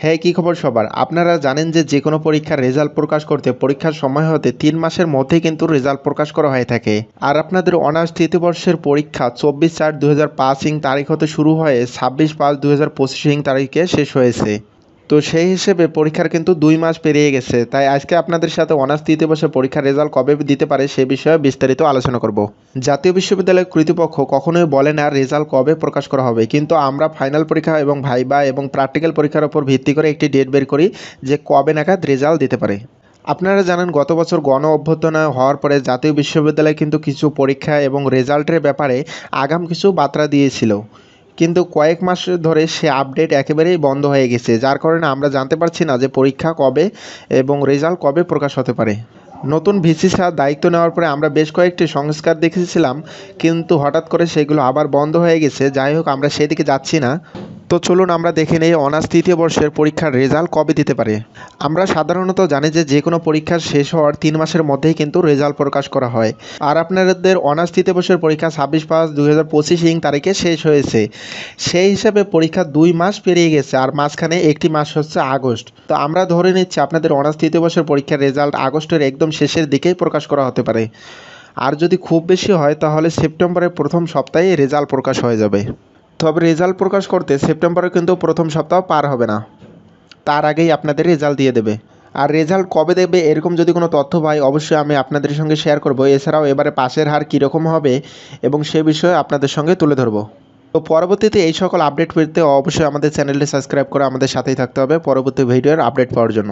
হ্যাঁ কী খবর সবার? আপনারা জানেন যে যে কোনো পরীক্ষার রেজাল্ট প্রকাশ করতে পরীক্ষার সময় হতে তিন মাসের মধ্যে কিন্তু রেজাল্ট প্রকাশ করা হয়ে থাকে। আর আপনাদের অনার্স তৃতীয় বর্ষের পরীক্ষা চব্বিশ চার দু হাজার পাঁচ ইং তারিখ হতে শুরু হয়ে ছাব্বিশ পাঁচ দু হাজার পঁচিশ ইং তারিখে শেষ হয়েছে। তো সেই হিসেবে পরীক্ষার কিন্তু দুই মাস পেরিয়ে গেছে। তাই আজকে আপনাদের সাথে অনার্স তৃতীয় বর্ষের পরীক্ষার রেজাল্ট কবে দিতে পারে সে বিষয়ে বিস্তারিত আলোচনা করব। জাতীয় বিশ্ববিদ্যালয় কর্তৃপক্ষ কখনোই বলে না রেজাল্ট কবে প্রকাশ করা হবে। কিন্তু আমরা ফাইনাল পরীক্ষা এবং ভাইবা এবং প্র্যাকটিক্যাল পরীক্ষার উপর ভিত্তি করে একটি ডেট বের করি যে কবে নাগাদ রেজাল্ট দিতে পারে। আপনারা জানেন গত বছর গণ অভ্যর্থনা হওয়ার পরে জাতীয় বিশ্ববিদ্যালয় কিন্তু কিছু পরীক্ষা এবং রেজাল্টের ব্যাপারে আগাম কিছু বার্তা দিয়েছিল। কিন্তু কয়েক মাস ধরে সে আপডেট একেবারেই বন্ধ হয়ে গেছে, যার কারণে আমরা জানতে পারছি না যে পরীক্ষা কবে এবং রেজাল্ট কবে প্রকাশ হতে পারে। নতুন ভিসি স্যার দায়িত্ব নেওয়ার পরে আমরা বেশ কয়েকটি সংস্কার দেখেছিলাম, কিন্তু হঠাৎ করে সেগুলো আবার বন্ধ হয়ে গেছে। যাই হোক, আমরা সেদিকে যাচ্ছি না। তো চলুন আমরা দেখে নেই অনার্স তৃতীয় বর্ষের পরীক্ষার রেজাল্ট কবে দিতে পারে। আমরা সাধারণত জানি যে যে কোনো পরীক্ষা শেষ হওয়ার তিন মাসের মধ্যেই কিন্তু রেজাল্ট প্রকাশ করা হয়। আর আপনাদের অনার্স তৃতীয় বর্ষের পরীক্ষা ছাব্বিশ পাঁচ দুই হাজার পঁচিশ ইং তারিখে শেষ হয়েছে। সেই হিসাবে পরীক্ষা দুই মাস পেরিয়ে গেছে আর মাঝখানে একটি মাস হচ্ছে আগস্ট। তো আমরা ধরে নিচ্ছি আপনাদের অনার্স তৃতীয় বর্ষের পরীক্ষার রেজাল্ট আগস্টের একদম শেষের দিকেই প্রকাশ করা হতে পারে। আর যদি খুব বেশি হয় তাহলে সেপ্টেম্বরের প্রথম সপ্তাহে রেজাল্ট প্রকাশ হয়ে যাবে। তবে রেজাল্ট প্রকাশ করতে সেপ্টেম্বরে কিন্তু প্রথম সপ্তাহ পার হবে না। তার আগেই আপনাদের রেজাল্ট দিয়ে দেবে। আর রেজাল্ট কবে দেবে এরকম যদি কোনো তথ্য পাই, অবশ্যই আমি আপনাদের সঙ্গে শেয়ার করব। এছাড়াও এবারে পাশের হার কীরকম হবে এবং সে বিষয়ে আপনাদের সঙ্গে তুলে ধরবো। তো পরবর্তীতে এই সকল আপডেট পেতে অবশ্যই আমাদের চ্যানেলটি সাবস্ক্রাইব করে আমাদের সাথেই থাকতে হবে। পরবর্তী ভিডিওর আপডেট পাওয়ার জন্য।